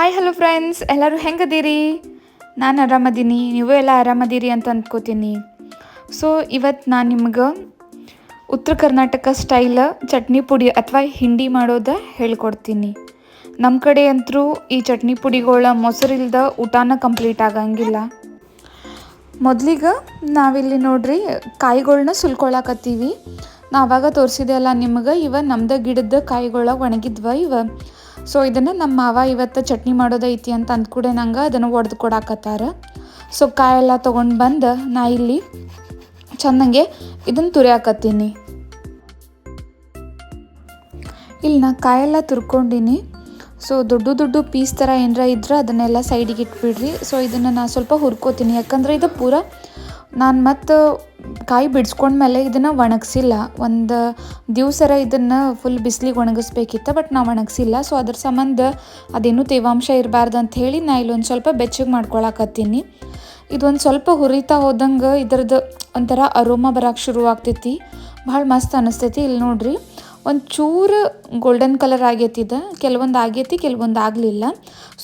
Hi hello friends ಎಲ್ಲರೂ ಹೆಂಗದೀರಿ? ನಾನು ಆರಾಮದೀನಿ. ನೀವು ಎಲ್ಲ ಆರಾಮದೀರಿ ಅಂತ ಅಂದ್ಕೋತೀನಿ. ಸೊ ಇವತ್ತು ನಾನು ನಿಮ್ಗೆ ಉತ್ತರ ಕರ್ನಾಟಕ ಸ್ಟೈಲ ಚಟ್ನಿ ಪುಡಿ ಅಥವಾ ಹಿಂಡಿ ಮಾಡೋದ ಹೇಳ್ಕೊಡ್ತೀನಿ. ನಮ್ಮ ಕಡೆ ಅಂತರೂ ಈ ಚಟ್ನಿ ಪುಡಿಗಳ ಮೊಸರಿಲ್ದ ಊಟನ ಕಂಪ್ಲೀಟ್ ಆಗಂಗಿಲ್ಲ. ಮೊದಲಿಗೆ ನಾವಿಲ್ಲಿ ನೋಡ್ರಿ ಕಾಯಿಗಳನ್ನ ಸುಲ್ಕೊಳಕತ್ತೀವಿ. ನಾವಾಗ ತೋರಿಸಿದೆ ಅಲ್ಲ ನಿಮ್ಗೆ, ಇವ ನಮ್ದು ಗಿಡದ ಕಾಯಿಗಳ ಒಣಗಿದ್ವ ಇವ. ಸೊ ಇದನ್ನು ನಮ್ಮ ಮಾವ ಇವತ್ತು ಚಟ್ನಿ ಮಾಡೋದೈತಿ ಅಂತ ಅಂದ್ಕೂಡೆ ನಂಗೆ ಅದನ್ನು ಒಡೆದು ಕೊಡಾಕತ್ತಾರ. ಸೊ ಕಾಯೆಲ್ಲ ತೊಗೊಂಡು ಬಂದು ನಾ ಇಲ್ಲಿ ಚೆನ್ನಾಗೆ ಇದನ್ನು ತುರಿಯಾಕತ್ತೀನಿ. ಇಲ್ಲಿ ನಾ ಕಾಯೆಲ್ಲ ತುರ್ಕೊಂಡಿನಿ. ಸೊ ದೊಡ್ಡ ದೊಡ್ಡ ಪೀಸ್ ಥರ ಏನರ ಇದ್ರೆ ಅದನ್ನೆಲ್ಲ ಸೈಡಿಗೆ ಇಟ್ಬಿಡ್ರಿ. ಸೊ ಇದನ್ನು ನಾನು ಸ್ವಲ್ಪ ಹುರ್ಕೋತೀನಿ. ಯಾಕಂದರೆ ಇದು ಪೂರ ನಾನು ಮತ್ತು ಕಾಯಿ ಬಿಡಿಸ್ಕೊಂಡ್ಮೇಲೆ ಇದನ್ನು ಒಣಗಿಸಿಲ್ಲ. ಒಂದು ದಿವ್ಸರ ಇದನ್ನು ಫುಲ್ ಬಿಸಿಲಿಗೆ ಒಣಗಿಸ್ಬೇಕಿತ್ತು ಬಟ್ ನಾವು ಒಣಗಿಸಿಲ್ಲ. ಸೊ ಅದ್ರ ಸಂಬಂಧ ಅದೇನು ತೇವಾಂಶ ಇರಬಾರ್ದು ಅಂತ ಹೇಳಿ ನಾ ಇಲ್ಲೊಂದು ಸ್ವಲ್ಪ ಬೆಚ್ಚಗೆ ಮಾಡ್ಕೊಳಕತ್ತೀನಿ. ಇದೊಂದು ಸ್ವಲ್ಪ ಹುರಿತಾ ಹೋದಂಗೆ ಇದ್ರದ್ದು ಒಂಥರ ಅರೋಮ ಬರೋಕೆ ಶುರು ಆಗ್ತೈತಿ. ಭಾಳ ಮಸ್ತ್ ಅನಿಸ್ತೈತಿ ಇಲ್ಲಿ ನೋಡ್ರಿ. ಒಂದು ಚೂರು ಗೋಲ್ಡನ್ ಕಲರ್ ಆಗೈತಿದ ಕೆಲವೊಂದು ಆಗೈತಿ, ಕೆಲವೊಂದು ಆಗಲಿಲ್ಲ.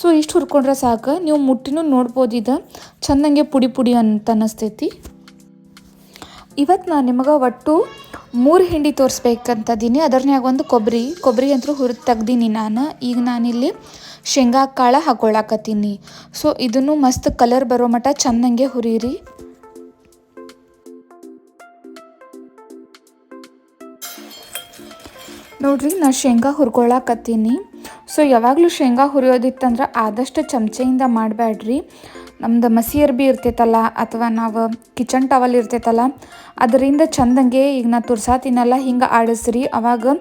ಸೊ ಇಷ್ಟು ಹುರ್ಕೊಂಡ್ರೆ ಸಾಕು. ನೀವು ಮುಟ್ಟಿನೂ ನೋಡ್ಬೋದು ಇದು. ಚೆಂದಂಗೆ ಪುಡಿ ಪುಡಿ ಅಂತ ಅನ್ನಿಸ್ತೈತಿ ಇವತ್ತು ನಾನು ನಿಮಗೆ ಒಟ್ಟು ಮೂರು ಹಿಂಡಿ ತೋರಿಸ್ಬೇಕಂತದೀನಿ ಅದರ್ನ್ಯಾಗ ಒಂದು ಕೊಬ್ಬರಿ ಕೊಬ್ಬರಿ ಅಂತೂ ಹುರಿದು ತೆಗ್ದೀನಿ ನಾನು. ಈಗ ನಾನಿಲ್ಲಿ ಶೇಂಗಾ ಕಾಳು ಹಾಕೊಳಕತ್ತೀನಿ. ಸೊ ಇದನ್ನು ಮಸ್ತ್ ಕಲರ್ ಬರೋ ಮಟ್ಟ ಚೆಂದಂಗೆ ಹುರಿರಿ. ನೋಡ್ರಿ, ನಾ ಶೇಂಗಾ ಹುರ್ಕೊಳಕತ್ತೀನಿ. ಸೊ ಯಾವಾಗಲೂ ಶೇಂಗಾ ಹುರಿಯೋದಿತ್ತಂದ್ರೆ ಆದಷ್ಟು ಚಮಚೆಯಿಂದ ಮಾಡಬೇಡ್ರಿ ನಮ್ದು ಮಸಿ ಅರ್ಬಿ ಇರ್ತೈತಲ್ಲ, ಅಥವಾ ನಾವು ಕಿಚನ್ ಟವಲ್ ಇರ್ತೈತಲ್ಲ, ಅದರಿಂದ ಚಂದಂಗೆ ಈಗ ನಾ ತುರ್ಸಾತೀನಲ್ಲ, ಹಿಂಗೆ ಆಡಿಸ್ರಿ. ಅವಾಗ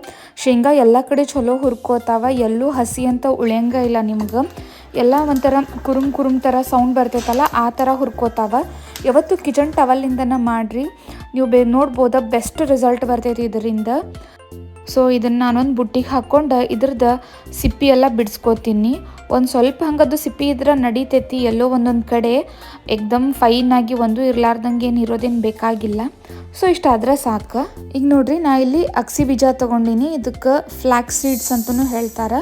ಶೇಂಗಾ ಎಲ್ಲ ಕಡೆ ಚಲೋ ಹುರ್ಕೋತಾವ, ಎಲ್ಲೂ ಹಸಿ ಅಂತ ಉಳಿಯಂಗ ಇಲ್ಲ ನಿಮ್ಗೆ. ಎಲ್ಲ ಒಂಥರ ಕುರುಮ್ ಕುರುಮ್ ಥರ ಸೌಂಡ್ ಬರ್ತೈತಲ್ಲ, ಆ ಥರ ಹುರ್ಕೋತಾವ. ಯಾವತ್ತು ಕಿಚನ್ ಟವಲಿಂದನ ಮಾಡಿರಿ. ನೀವು ಬೇ ನೋಡ್ಬೋದ ಬೆಸ್ಟ್ ರಿಸಲ್ಟ್ ಬರ್ತೈತಿ ಇದರಿಂದ. ಸೊ ಇದನ್ನು ನಾನೊಂದು ಬುಟ್ಟಿಗೆ ಹಾಕ್ಕೊಂಡು ಇದ್ರದ್ದು ಸಿಪ್ಪಿ ಎಲ್ಲ ಬಿಡಿಸ್ಕೋತೀನಿ. ಒಂದು ಸ್ವಲ್ಪ ಹಂಗದು ಸಿಪ್ಪಿ ಇದ್ರೆ ನಡೀತೈತಿ, ಎಲ್ಲೋ ಒಂದೊಂದು ಕಡೆ ಎಕ್ದಮ್ ಫೈನಾಗಿ ಒಂದು ಇರ್ಲಾರ್ದಂಗೆ ಏನು ಇರೋದೇನು ಬೇಕಾಗಿಲ್ಲ. ಸೊ ಇಷ್ಟಾದ್ರೆ ಸಾಕು. ಈಗ ನೋಡ್ರಿ, ನಾ ಇಲ್ಲಿ ಅಕ್ಸಿ ಬೀಜ ತೊಗೊಂಡಿನಿ. ಇದಕ್ಕೆ ಫ್ಲ್ಯಾಕ್ಸ್ ಸೀಡ್ಸ್ ಅಂತಲೂ ಹೇಳ್ತಾರೆ.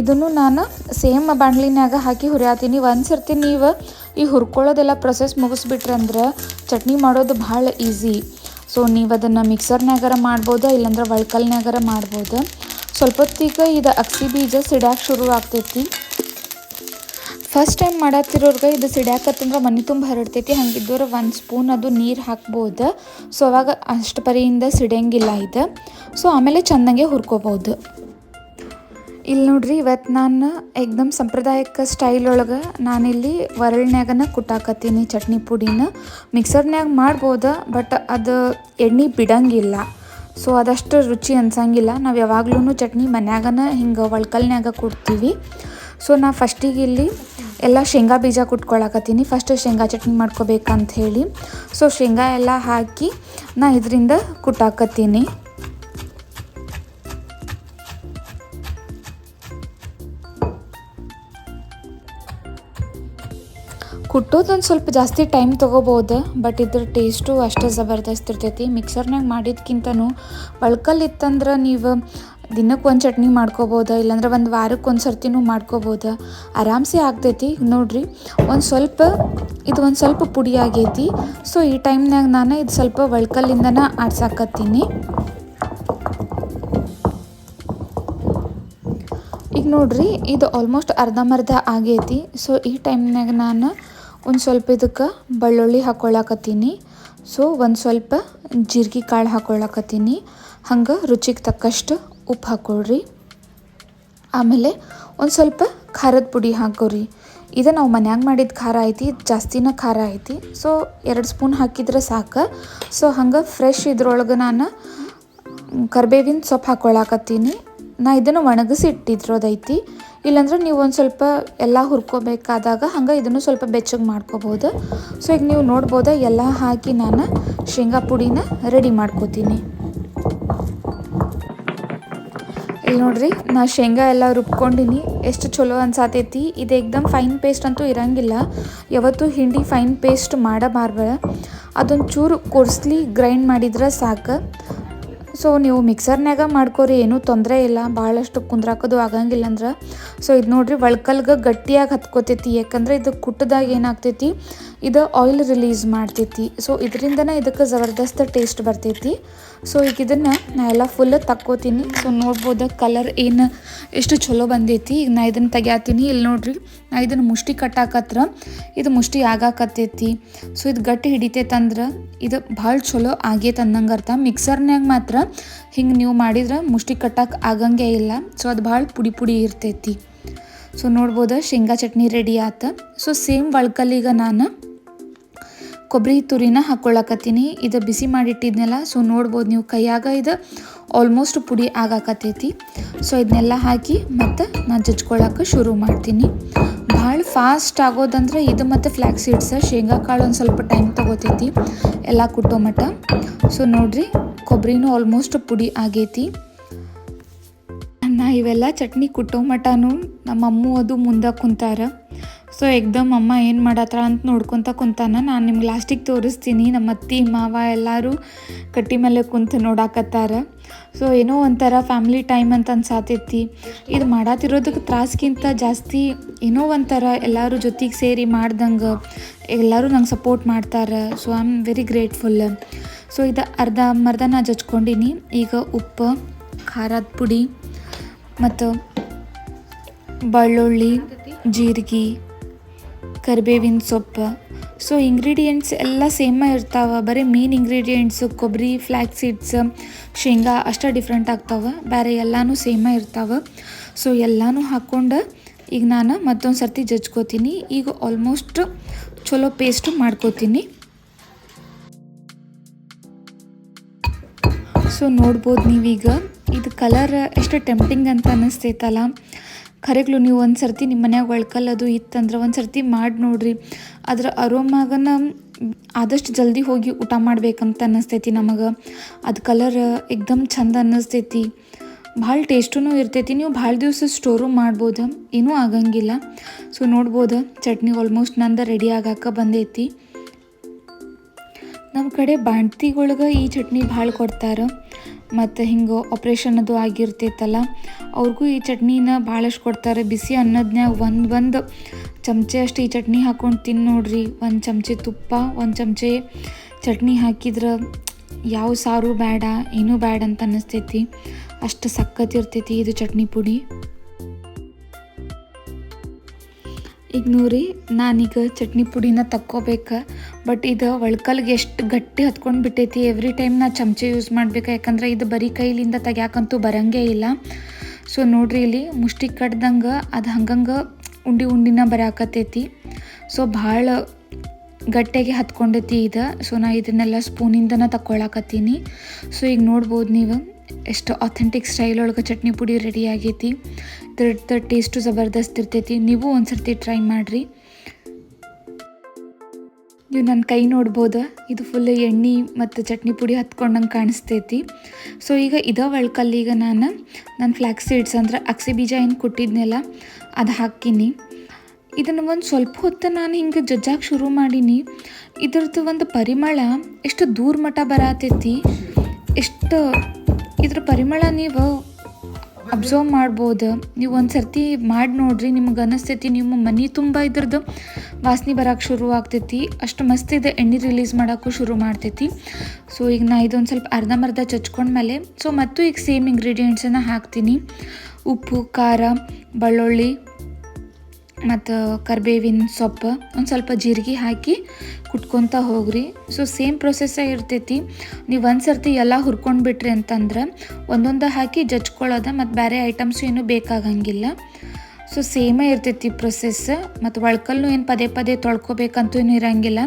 ಇದನ್ನು ನಾನು ಸೇಮ್ ಬಾಣ್ಲಿನಾಗ ಹಾಕಿ ಹುರಿಯಾತೀನಿ. ಒಂದು ಸರ್ತಿ ನೀವು ಈ ಹುರ್ಕೊಳ್ಳೋದೆಲ್ಲ ಪ್ರೊಸೆಸ್ ಮುಗಿಸ್ಬಿಟ್ರಂದ್ರೆ ಚಟ್ನಿ ಮಾಡೋದು ಭಾಳ ಈಸಿ ಸೊ ನೀವು ಅದನ್ನು ಮಿಕ್ಸರ್ನಾಗಾರ ಮಾಡ್ಬೋದು, ಇಲ್ಲಾಂದ್ರೆ ಒಳ್ಕಲ್ನಾಗಾರ ಮಾಡ್ಬೋದು. ಸ್ವಲ್ಪ ಹೊತ್ತಿಗೆ ಇದು ಅಕ್ಸಿ ಬೀಜ ಸಿಡ್ಯಾಕೆ ಶುರು ಆಗ್ತೈತಿ. ಫಸ್ಟ್ ಟೈಮ್ ಮಾಡತ್ತಿರೋರ್ಗೆ ಇದು ಸಿಡ್ಯಾಕತ್ತಂದ್ರೆ ಮನೆ ತುಂಬ ಹರಡ್ತೈತಿ. ಹಂಗಿದ್ದವ್ರು ಒಂದು ಸ್ಪೂನ್ ಅದು ನೀರು ಹಾಕ್ಬೋದು. ಸೊ ಅವಾಗ ಅಷ್ಟು ಪರಿಯಿಂದ ಸಿಡಿಯಂಗಿಲ್ಲ ಇದು. ಸೊ ಆಮೇಲೆ ಚೆಂದಂಗೆ ಹುರ್ಕೋಬೋದು. ಇಲ್ಲಿ ನೋಡ್ರಿ ಇವತ್ತು ನಾನು ಏಕ್ದಮ್ ಸಾಂಪ್ರದಾಯಿಕ ಸ್ಟೈಲ್ ಒಳಗೆ ನಾನಿಲ್ಲಿ ಒರಳ್ನ್ಯಾಗನ ಕುಟ್ಟಾಕತ್ತೀನಿ ಚಟ್ನಿ ಪುಡಿನ. ಮಿಕ್ಸರ್ನ್ಯಾಗ ಮಾಡ್ಬೋದು ಬಟ್ ಅದು ಎಣ್ಣೆ ಬಿಡಂಗಿಲ್ಲ. ಸೊ ಅದಷ್ಟು ರುಚಿ ಅನ್ಸಂಗಿಲ್ಲ. ನಾವು ಯಾವಾಗ್ಲೂ ಚಟ್ನಿ ಮನ್ಯಾಗನ ಹಿಂಗೆ ಒಳ್ಕಲ್ನ್ಯಾಗ ಕೊಡ್ತೀವಿ. ಸೊ ನಾ ಫಸ್ಟಿಗೆ ಇಲ್ಲಿ ಎಲ್ಲ ಶೇಂಗಾ ಬೀಜ ಕುಟ್ಕೊಳಕತ್ತೀನಿ. ಫಸ್ಟ್ ಶೇಂಗಾ ಚಟ್ನಿ ಮಾಡ್ಕೋಬೇಕಂತ ಹೇಳಿ ಸೊ ಶೇಂಗಾ ಎಲ್ಲ ಹಾಕಿ ನಾ ಇದರಿಂದ ಕುಟ್ಟಾಕತ್ತೀನಿ. ಕುಟ್ಟೋದೊಂದು ಸ್ವಲ್ಪ ಜಾಸ್ತಿ ಟೈಮ್ ತೊಗೋಬೋದು ಬಟ್ ಇದ್ರ ಟೇಸ್ಟು ಅಷ್ಟೇ ಜಬರ್ದಸ್ತ್ ಇರ್ತೈತಿ. ಮಿಕ್ಸರ್ನಾಗ ಮಾಡಿದ್ಕಿಂತನೂ ಒಳ್ಕಲ್ ಇತ್ತಂದ್ರೆ ನೀವು ದಿನಕ್ಕೆ ಒಂದು ಚಟ್ನಿ ಮಾಡ್ಕೋಬೋದು? ಇಲ್ಲಾಂದ್ರೆ ಒಂದು ವಾರಕ್ಕೆ ಒಂದು ಸರ್ತಿನೂ ಮಾಡ್ಕೋಬೋದು? ಆರಾಮ್ಸೆ ಆಗ್ತೈತಿ. ನೋಡ್ರಿ, ಒಂದು ಸ್ವಲ್ಪ, ಇದು ಒಂದು ಸ್ವಲ್ಪ ಪುಡಿ ಆಗೈತಿ. ಸೊ ಈ ಟೈಮ್ನಾಗ ನಾನು ಇದು ಸ್ವಲ್ಪ ಒಳ್ಕಲ್ಲಿಂದನ ಆಡ್ಸಾಕತ್ತೀನಿ. ಈಗ ನೋಡ್ರಿ, ಇದು ಆಲ್ಮೋಸ್ಟ್ ಅರ್ಧಮರ್ಧ ಆಗೈತಿ. ಸೊ ಈ ಟೈಮ್ನಾಗ ನಾನು ಒಂದು ಸ್ವಲ್ಪ ಇದಕ್ಕೆ ಬೆಳ್ಳುಳ್ಳಿ ಹಾಕ್ಕೊಳಕತ್ತೀನಿ ಸೊ ಒಂದು ಸ್ವಲ್ಪ ಜೀರಿಗೆ ಕಾಳು ಹಾಕ್ಕೊಳಕತ್ತೀನಿ ಹಂಗೆ ರುಚಿಗೆ ತಕ್ಕಷ್ಟು ಉಪ್ಪು ಹಾಕ್ಕೊಳ್ರಿ. ಆಮೇಲೆ ಒಂದು ಸ್ವಲ್ಪ ಖಾರದ ಪುಡಿ ಹಾಕೋರಿ ಇದು ನಾವು ಮನ್ಯಾಗ ಮಾಡಿದ ಖಾರ ಐತಿ, ಜಾಸ್ತಿನ ಖಾರ ಐತಿ. ಸೊ ಎರಡು ಸ್ಪೂನ್ ಹಾಕಿದ್ರೆ ಸಾಕು. ಸೊ ಹಂಗೆ ಫ್ರೆಶ್ ಇದ್ರೊಳಗೆ ನಾನು ಕರ್ಬೇವಿನ ಸೊಪ್ಪು ಹಾಕ್ಕೊಳಕತ್ತೀನಿ. ನಾ ಇದನ್ನು ಒಣಗಿಸಿ ಇಟ್ಟಿದ್ರೋದೈತಿ ಇಲ್ಲಾಂದ್ರೆ ನೀವು ಒಂದು ಸ್ವಲ್ಪ ಎಲ್ಲ ಹುರ್ಕೋಬೇಕಾದಾಗ ಹಂಗೆ ಇದನ್ನು ಸ್ವಲ್ಪ ಬೆಚ್ಚಗೆ ಮಾಡ್ಕೋಬೋದು. ಸೊ ಈಗ ನೀವು ನೋಡ್ಬೋದು ಎಲ್ಲ ಹಾಕಿ ನಾನು ಶೇಂಗಾ ಪುಡಿನ ರೆಡಿ ಮಾಡ್ಕೋತೀನಿ. ಇಲ್ಲಿ ನೋಡ್ರಿ, ನಾ ಶೇಂಗಾ ಎಲ್ಲ ರುಬ್ಕೊಂಡಿನಿ. ಎಷ್ಟು ಚಲೋ ಅನ್ಸಾತೈತಿ. ಇದು ಏಕ್ದಮ್ ಫೈನ್ ಪೇಸ್ಟ್ ಅಂತೂ ಇರಂಗಿಲ್ಲ. ಯಾವತ್ತೂ ಹಿಂಡಿ ಫೈನ್ ಪೇಸ್ಟ್ ಮಾಡಬಾರ್ದ. ಅದೊಂದು ಚೂರು ಕೊರ್ಸ್ಲಿ ಗ್ರೈಂಡ್ ಮಾಡಿದ್ರೆ ಸಾಕು. ಸೊ ನೀವು ಮಿಕ್ಸರ್ನ್ಯಾಗ ಮಾಡ್ಕೋರಿ, ಏನೂ ತೊಂದರೆ ಇಲ್ಲ. ಭಾಳಷ್ಟು ಕುಂದ್ರಾಕೋದು ಆಗಂಗಿಲ್ಲ ಅಂದ್ರೆ. ಸೊ ಇದು ನೋಡ್ರಿ ಒಳ್ಕಲ್ಗೆ ಗಟ್ಟಿಯಾಗಿ ಹತ್ಕೋತೈತಿ. ಯಾಕಂದ್ರೆ ಇದು ಕುಟ್ಟದಾಗ ಏನಾಗ್ತೈತಿ? ಇದು ಆಯಿಲ್ ರಿಲೀಸ್ ಮಾಡ್ತೈತಿ. ಸೊ ಇದರಿಂದನೇ ಇದಕ್ಕೆ ಜಬರ್ದಸ್ತ್ ಟೇಸ್ಟ್ ಬರ್ತೈತಿ. ಸೊ ಈಗ ಇದನ್ನು ನಾ ಎಲ್ಲ ಫುಲ್ ತಕ್ಕೋತೀನಿ. ಸೊ ನೋಡ್ಬೋದು ಕಲರ್ ಏನು, ಎಷ್ಟು ಚಲೋ ಬಂದೈತಿ? ಈಗ ನಾ ಇದನ್ನು ತೆಗ್ಯಾತೀನಿ. ಇಲ್ಲಿ ನೋಡ್ರಿ ನಾ ಇದನ್ನು ಮುಷ್ಟಿ ಕಟ್ಟಾಕತ್ರ, ಇದು ಮುಷ್ಟಿ ಆಗಾಕತ್ತೈತಿ. ಸೊ ಇದು ಗಟ್ಟಿ ಹಿಡಿತೈತಂದ್ರೆ ಇದು ಭಾಳ ಚಲೋ ಆಗೈತೆ ಅನ್ನಂಗೆ ಅರ್ಥ ಮಿಕ್ಸರ್ನ್ಯಾಗ ಮಾತ್ರ ಹಿಂಗೆ ನೀವು ಮಾಡಿದ್ರೆ ಮುಷ್ಟಿ ಕಟ್ಟಕ್ಕೆ ಆಗಂಗೆ ಇಲ್ಲ. ಸೊ ಅದು ಭಾಳ ಪುಡಿ ಪುಡಿ ಇರ್ತೈತಿ. ಸೊ ನೋಡ್ಬೋದು ಶೇಂಗಾ ಚಟ್ನಿ ರೆಡಿ ಆತ. ಸೊ ಸೇಮ್ ಒಳ್ಕಲ್ಲಿಗ ನಾನು ಕೊಬ್ಬರಿ ತುರಿನ ಹಾಕ್ಕೊಳಕತ್ತೀನಿ ಇದು ಬಿಸಿ ಮಾಡಿಟ್ಟಿದ್ನೆಲ್ಲ ಸೊ ನೋಡ್ಬೋದು ನೀವು ಕೈಯಾಗ ಇದು ಆಲ್ಮೋಸ್ಟ್ ಪುಡಿ ಆಗಾಕತ್ತೈತಿ. ಸೊ ಇದನ್ನೆಲ್ಲ ಹಾಕಿ ಮತ್ತು ನಾನು ಜಜ್ಕೊಳಕ್ಕೆ ಶುರು ಮಾಡ್ತೀನಿ. ಭಾಳ ಫಾಸ್ಟ್ ಆಗೋದಂದ್ರೆ ಇದು ಮತ್ತು ಫ್ಲ್ಯಾಕ್ಸ್ ಸೀಡ್ಸ್ ಶೇಂಗಾ ಕಾಳು ಒಂದು ಸ್ವಲ್ಪ ಟೈಮ್ ತೊಗೋತೈತಿ, ಎಲ್ಲ ಕುಟ್ಟೋ ಮಟ್ಟ. ಸೊ ನೋಡಿರಿ ಕೊಬ್ಬರಿನೂ ಆಲ್ಮೋಸ್ಟ್ ಪುಡಿ ಆಗೈತಿ. ನಾ ಇವೆಲ್ಲ ಚಟ್ನಿ ಕುಟ್ಟೋ ಮಟನು ನಮ್ಮ ಅಮ್ಮು ಅದು ಮುಂದೆ ಕುಂತಾರ. ಸೊ ಎಕ್ದಮ್ ಅಮ್ಮ ಏನು ಮಾಡತ್ರ ಅಂತ ನೋಡ್ಕೊತ ಕುಂತಾನ. ನಾನು ನಿಮ್ಗೆ ಲಾಸ್ಟಿಗೆ ತೋರಿಸ್ತೀನಿ. ನಮ್ಮ ಅತ್ತಿ, ಮಾವ ಎಲ್ಲರೂ ಕಟ್ಟಿ ಮೇಲೆ ಕುಂತು ನೋಡಾಕತ್ತಾರ. ಸೊ ಏನೋ ಒಂಥರ ಫ್ಯಾಮಿಲಿ ಟೈಮ್ ಅಂತ ಅನ್ಸಾತೈತಿ. ಇದು ಮಾಡಾತಿರೋದಕ್ಕೆ ತ್ರಾಸ್ಗಿಂತ ಜಾಸ್ತಿ ಏನೋ ಒಂಥರ ಎಲ್ಲರೂ ಜೊತೆಗೆ ಸೇರಿ ಮಾಡ್ದಂಗೆ ಎಲ್ಲರೂ ನಂಗೆ ಸಪೋರ್ಟ್ ಮಾಡ್ತಾರೆ. So I am very grateful. So ಇದು ಅರ್ಧ ಮರ್ಧ ನಾ ಜಚ್ಕೊಂಡಿನಿ ಈಗ ಉಪ್ಪು, ಖಾರದ ಪುಡಿ ಮತ್ತು ಬೆಳ್ಳುಳ್ಳಿ, ಜೀರಿಗೆ ಕರಿಬೇವಿನ ಸೊಪ್ಪು. ಸೊ ಇಂಗ್ರೀಡಿಯೆಂಟ್ಸ್ ಎಲ್ಲ ಸೇಮ ಇರ್ತಾವೆ. ಬರೀ ಮೇನ್ ಇಂಗ್ರೀಡಿಯೆಂಟ್ಸು ಕೊಬ್ಬರಿ ಫ್ಲ್ಯಾಕ್ ಸೀಡ್ಸ್ ಶೇಂಗಾ ಅಷ್ಟೇ ಡಿಫ್ರೆಂಟ್ ಆಗ್ತಾವೆ. ಬೇರೆ ಎಲ್ಲನೂ ಸೇಮ ಇರ್ತಾವೆ. ಸೊ ಎಲ್ಲನೂ ಹಾಕ್ಕೊಂಡು ಈಗ ನಾನು ಮತ್ತೊಂದು ಸರ್ತಿ ಜಜ್ಕೋತೀನಿ. ಈಗ ಆಲ್ಮೋಸ್ಟ್ ಚಲೋ ಪೇಸ್ಟು ಮಾಡ್ಕೋತೀನಿ. ಸೊ ನೋಡ್ಬೋದು ನೀವೀಗ. ಇದು ಕಲರ್ ಎಷ್ಟು ಟೆಂಪ್ಟಿಂಗ್ ಅಂತ ಅನ್ನಿಸ್ತೈತಲ್ಲ ಖರೆಗ್ಲು ನೀವು ಒಂದು ಸರ್ತಿ ನಿಮ್ಮ ಮನ್ಯಾಗ ಒಳ್ಕಲ್ ಅದು ಇತ್ತಂದ್ರೆ ಒಂದು ಸರ್ತಿ ಮಾಡಿ ನೋಡ್ರಿ. ಅದ್ರ ಅರೋಮಾಗನ ಆದಷ್ಟು ಜಲ್ದಿ ಹೋಗಿ ಊಟ ಮಾಡ್ಬೇಕಂತ ಅನ್ನಿಸ್ತೈತಿ ನಮಗೆ. ಅದು ಕಲರ್ ಎಕ್ದಮ್ ಚಂದ ಅನ್ನಿಸ್ತೈತಿ. ಭಾಳ ಟೇಸ್ಟೂ ಇರ್ತೈತಿ, ನೀವು ಭಾಳ ದಿವಸ ಸ್ಟೋರು ಮಾಡ್ಬೋದು, ಏನೂ ಆಗಂಗಿಲ್ಲ. ಸೊ ನೋಡ್ಬೋದು, ಚಟ್ನಿ ಆಲ್ಮೋಸ್ಟ್ ನಂದು ರೆಡಿ ಆಗಾಕ ಬಂದೈತಿ. ನಮ್ಮ ಕಡೆ ಬಾಣ್ತಿಗಳ್ಗೆ ಈ ಚಟ್ನಿ ಭಾಳ ಕೊಡ್ತಾರೆ. ಮತ್ತು ಹಿಂಗೆ ಆಪ್ರೇಷನ್ ಅದು ಆಗಿರ್ತೈತಲ್ಲ, ಅವ್ರಿಗೂ ಈ ಚಟ್ನಿನ ಭಾಳಷ್ಟು ಕೊಡ್ತಾರೆ. ಬಿಸಿ ಅನ್ನದ್ನ್ಯಾಗ ಒಂದು ಒಂದು ಚಮಚೆ ಅಷ್ಟು ಈ ಚಟ್ನಿ ಹಾಕ್ಕೊಂಡು ತಿನ್ನು ನೋಡ್ರಿ. ಒಂದು ಚಮಚೆ ತುಪ್ಪ, ಒಂದು ಚಮಚೆ ಚಟ್ನಿ ಹಾಕಿದ್ರೆ ಯಾವ ಸಾರು ಬೇಡ ಏನೂ ಬೇಡ ಅಂತ ಅನ್ನಿಸ್ತೈತಿ ಅಷ್ಟು ಸಖತ್ತಿರ್ತೈತಿ ಇದು ಚಟ್ನಿ ಪುಡಿ. ಈಗ ನೋಡ್ರಿ ನಾನೀಗ ಚಟ್ನಿ ಪುಡಿನ ತಕ್ಕೋಬೇಕು ಬಟ್ ಇದು ಒಳ್ಕಲ್ಗೆ ಎಷ್ಟು ಗಟ್ಟಿ ಹತ್ಕೊಂಡು ಬಿಟ್ಟೈತಿ. ಎವ್ರಿ ಟೈಮ್ ನಾ ಚಮಚೆ ಯೂಸ್ ಮಾಡಬೇಕು, ಯಾಕಂದ್ರೆ ಇದು ಬರೀ ಕೈಲಿಂದ ತೆಗ್ಯಾಕಂತೂ ಬರಂಗೇ ಇಲ್ಲ. ಸೊ ನೋಡ್ರಿ ಇಲ್ಲಿ, ಮುಷ್ಟಿ ಕಡ್ದಂಗೆ ಅದು ಹಂಗಂಗೆ ಉಂಡಿ ಉಂಡಿನ ಬರಾಕತ್ತೈತಿ. ಸೊ ಭಾಳ ಗಟ್ಟಿಗೆ ಹತ್ಕೊಂಡೈತಿ ಇದು. ಸೊ ನಾ ಇದನ್ನೆಲ್ಲ ಸ್ಪೂನಿಂದನ ತಕ್ಕೊಳಕತ್ತೀನಿ. ಸೊ ಈಗ ನೋಡ್ಬೋದು ನೀವು. ಎಷ್ಟು ಅಥೆಂಟಿಕ್ ಸ್ಟೈಲ್ ಒಳಗೆ ಚಟ್ನಿ ಪುಡಿ ರೆಡಿ ಆಗೈತಿ. ಇದ್ರದ್ದು ಟೇಸ್ಟು ಜಬರ್ದಸ್ತ್ ಇರ್ತೈತಿ. ನೀವು ಒಂದು ಸರ್ತಿ ಟ್ರೈ ಮಾಡಿರಿ. ನೀವು ನನ್ನ ಕೈ ನೋಡ್ಬೋದು? ಇದು ಫುಲ್ ಎಣ್ಣೆ ಮತ್ತು ಚಟ್ನಿ ಪುಡಿ ಹತ್ಕೊಂಡಂಗೆ ಕಾಣಿಸ್ತೈತಿ. ಸೊ ಈಗ ಇದ ಈಗ ನಾನು ನನ್ನ ಫ್ಲ್ಯಾಕ್ ಸೀಡ್ಸ್ ಅಂದ್ರೆ ಅಕ್ಸಿ ಬೀಜ ಏನು ಕೊಟ್ಟಿದ್ನೆಲ್ಲ, ಅದು ಹಾಕಿನಿ ಇದನ್ನು ಒಂದು ಸ್ವಲ್ಪ ಹೊತ್ತು ನಾನು ಹಿಂಗೆ ಜಜ್ಜಾಕ್ ಶುರು ಮಾಡೀನಿ. ಇದ್ರದ್ದು ಒಂದು ಪರಿಮಳ ಎಷ್ಟು ದೂರ ಮಟ್ಟ ಬರತೈತಿ, ಎಷ್ಟು ಇದ್ರ ಪರಿಮಳ ನೀವು ಅಬ್ಸರ್ವ್ ಮಾಡ್ಬೋದು. ನೀವು ಒಂದು ಸರ್ತಿ ಮಾಡಿ ನೋಡ್ರಿ, ನಿಮ್ಗೆ ಅನಿಸ್ತೈತಿ, ನಿಮ್ಮ ಮನೆ ತುಂಬ ಇದ್ರದ್ದು ವಾಸನೆ ಬರೋಕ್ಕೆ ಶುರು ಆಗ್ತೈತಿ. ಅಷ್ಟು ಮಸ್ತ್ ಇದೆ, ಎಣ್ಣೆ ರಿಲೀಸ್ ಮಾಡೋಕ್ಕೂ ಶುರು ಮಾಡ್ತೈತಿ. ಸೊ ಈಗ ನಾ ಇದೊಂದು ಸ್ವಲ್ಪ ಅರ್ಧಂಬರ್ಧ ಚಚ್ಕೊಂಡ್ಮೇಲೆ ಸೊ ಮತ್ತು ಈಗ ಸೇಮ್ ಇಂಗ್ರೀಡಿಯೆಂಟ್ಸನ್ನು ಹಾಕ್ತೀನಿ. ಉಪ್ಪು, ಖಾರ, ಬೆಳ್ಳುಳ್ಳಿ ಮತ್ತು ಕರಿಬೇವಿನ ಸೊಪ್ಪು, ಒಂದು ಸ್ವಲ್ಪ ಜೀರಿಗೆ ಹಾಕಿ ಕುಟ್ಕೊತ ಹೋಗ್ರಿ. ಸೊ ಸೇಮ್ ಪ್ರೊಸೆಸ್ಸೇ ಇರ್ತೈತಿ. ನೀವು ಒಂದು ಸರ್ತಿ ಎಲ್ಲ ಹುರ್ಕೊಂಡು ಬಿಟ್ರಿ ಅಂತಂದ್ರೆ ಒಂದೊಂದು ಹಾಕಿ ಜಜ್ಕೊಳ್ಳೋದ ಮತ್ತು ಬೇರೆ ಐಟಮ್ಸು ಏನೂ ಬೇಕಾಗಂಗಿಲ್ಲ. ಸೊ ಸೇಮೇ ಇರ್ತೈತಿ ಪ್ರೊಸೆಸ್ ಮತ್ತು ಒಳ್ಕಲ್ಲು ಏನು ಪದೇ ಪದೇ ತೊಳ್ಕೊಬೇಕಂತೂ ಇರಂಗಿಲ್ಲ.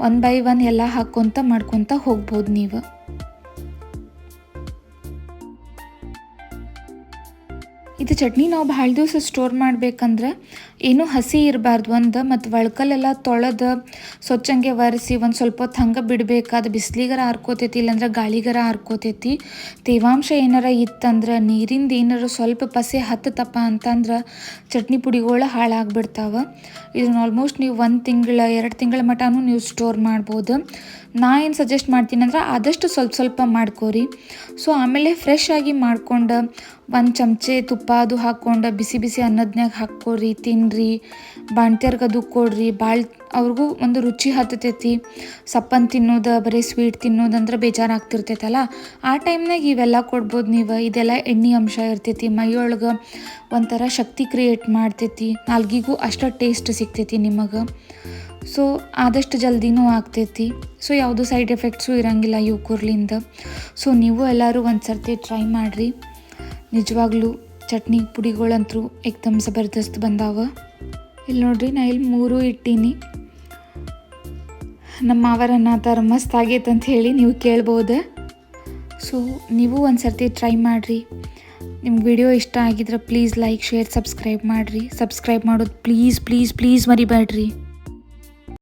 ಒನ್ ಬೈ ಒನ್ ಎಲ್ಲ ಹಾಕ್ಕೊತ ಮಾಡ್ಕೊತ ಹೋಗ್ಬೋದು ನೀವು. ಇದು ಚಟ್ನಿ ನಾವು ಭಾಳ ದಿವಸ ಸ್ಟೋರ್ ಮಾಡಬೇಕಂದ್ರೆ ಏನೂ ಹಸಿ ಇರಬಾರ್ದು. ಒಂದು ಮತ್ತು ಒಳ್ಕಲ್ಲೆಲ್ಲ ತೊಳೆದು ಸ್ವಚ್ಛಂಗೆ ಒರೆಸಿ ಒಂದು ಸ್ವಲ್ಪ ಹೊತ್ತು ಹಂಗೆ ಬಿಡಬೇಕು. ಅದು ಬಿಸ್ಲಿಗರ ಹಾರ್ಕೋತೈತಿ ಇಲ್ಲಾಂದ್ರೆ ಗಾಳಿಗರ ಹಾರ್ಕೋತೈತಿ ತೇವಾಂಶ ಏನಾರ ಇತ್ತಂದ್ರೆ ನೀರಿಂದ ಏನಾರ ಸ್ವಲ್ಪ ಪಸೆ ಹತ್ತತಪ್ಪ ಅಂತಂದ್ರೆ ಚಟ್ನಿ ಪುಡಿಗಳು ಹಾಳಾಗ್ಬಿಡ್ತಾವೆ. ಇದನ್ನ ಆಲ್ಮೋಸ್ಟ್ ನೀವು ಒಂದು ತಿಂಗಳ, ಎರಡು ತಿಂಗಳ ಮಟನೂ ನೀವು ಸ್ಟೋರ್ ಮಾಡ್ಬೋದು. ನಾ ಏನು ಸಜೆಸ್ಟ್ ಮಾಡ್ತೀನಿ ಅಂದ್ರೆ ಆದಷ್ಟು ಸ್ವಲ್ಪ ಸ್ವಲ್ಪ ಮಾಡ್ಕೋರಿ. ಸೊ ಆಮೇಲೆ ಫ್ರೆಶ್ ಆಗಿ ಮಾಡ್ಕೊಂಡು ಒಂದು ಚಮಚೆ ತುಪ್ಪ ಅದು ಹಾಕ್ಕೊಂಡು ಬಿಸಿ ಬಿಸಿ ಅನ್ನದ್ನ್ಯಾಗ ಹಾಕ್ಕೊರಿ ತಿನ್ನಿರಿ ಬಾಣ್ತಿಯರ್ಗೆ ಅದು ಕೊಡ್ರಿ. ಭಾಳ ಅವ್ರಿಗೂ ಒಂದು ರುಚಿ ಹತ್ತತೈತಿ. ಸಪ್ಪನ್ ತಿನ್ನೋದು, ಬರೀ ಸ್ವೀಟ್ ತಿನ್ನೋದಂದ್ರೆ ಬೇಜಾರಾಗ್ತಿರ್ತೈತಲ್ಲ ಆ ಟೈಮ್ನಾಗ ಇವೆಲ್ಲ ಕೊಡ್ಬೋದು ನೀವು. ಇದೆಲ್ಲ ಎಣ್ಣೆ ಅಂಶ ಇರ್ತೈತಿ. ಮೈಯೊಳಗೆ ಒಂಥರ ಶಕ್ತಿ ಕ್ರಿಯೇಟ್ ಮಾಡ್ತೈತಿ. ನಾಲ್ಗಿಗೂ ಅಷ್ಟು ಟೇಸ್ಟ್ ಸಿಗ್ತೈತಿ ನಿಮಗೆ. ಸೊ, ಆದಷ್ಟು ಜಲ್ದಿನೂ ಆಗ್ತೈತಿ. ಸೊ, ಯಾವುದೂ ಸೈಡ್ ಎಫೆಕ್ಟ್ಸು ಇರಂಗಿಲ್ಲ ಇವು ಸೊ, ನೀವು ಎಲ್ಲರೂ ಒಂದು ಸರ್ತಿ ಟ್ರೈ ಮಾಡಿರಿ. ನಿಜವಾಗ್ಲೂ ಚಟ್ನಿ ಪುಡಿಗಳಂತೂ ಏಕ್ದಮ್ ಜಬರ್ದಸ್ತ್ ಬಂದಾವ. ಇಲ್ಲಿ ನೋಡ್ರಿ, ನಾ ಇಲ್ಲಿ ಮೂರು ಇಟ್ಟೀನಿ. ನಮ್ಮ ಮಾವರ ಥರ ಮಸ್ತ್ ಆಗೈತೆ ಅಂತ ಹೇಳಿ ನೀವು ಕೇಳ್ಬೋದು. ಸೊ ನೀವು ಒಂದು ಸರ್ತಿ ಟ್ರೈ ಮಾಡಿರಿ. ನಿಮ್ಮ ವಿಡಿಯೋ ಇಷ್ಟ ಆಗಿದ್ರೆ ಪ್ಲೀಸ್ ಲೈಕ್ ಶೇರ್ ಸಬ್ಸ್ಕ್ರೈಬ್ ಮಾಡಿರಿ. ಸಬ್ಸ್ಕ್ರೈಬ್ ಮಾಡೋದು ಪ್ಲೀಸ್ ಪ್ಲೀಸ್ ಪ್ಲೀಸ್ ಮರಿಬೇಡ್ರಿ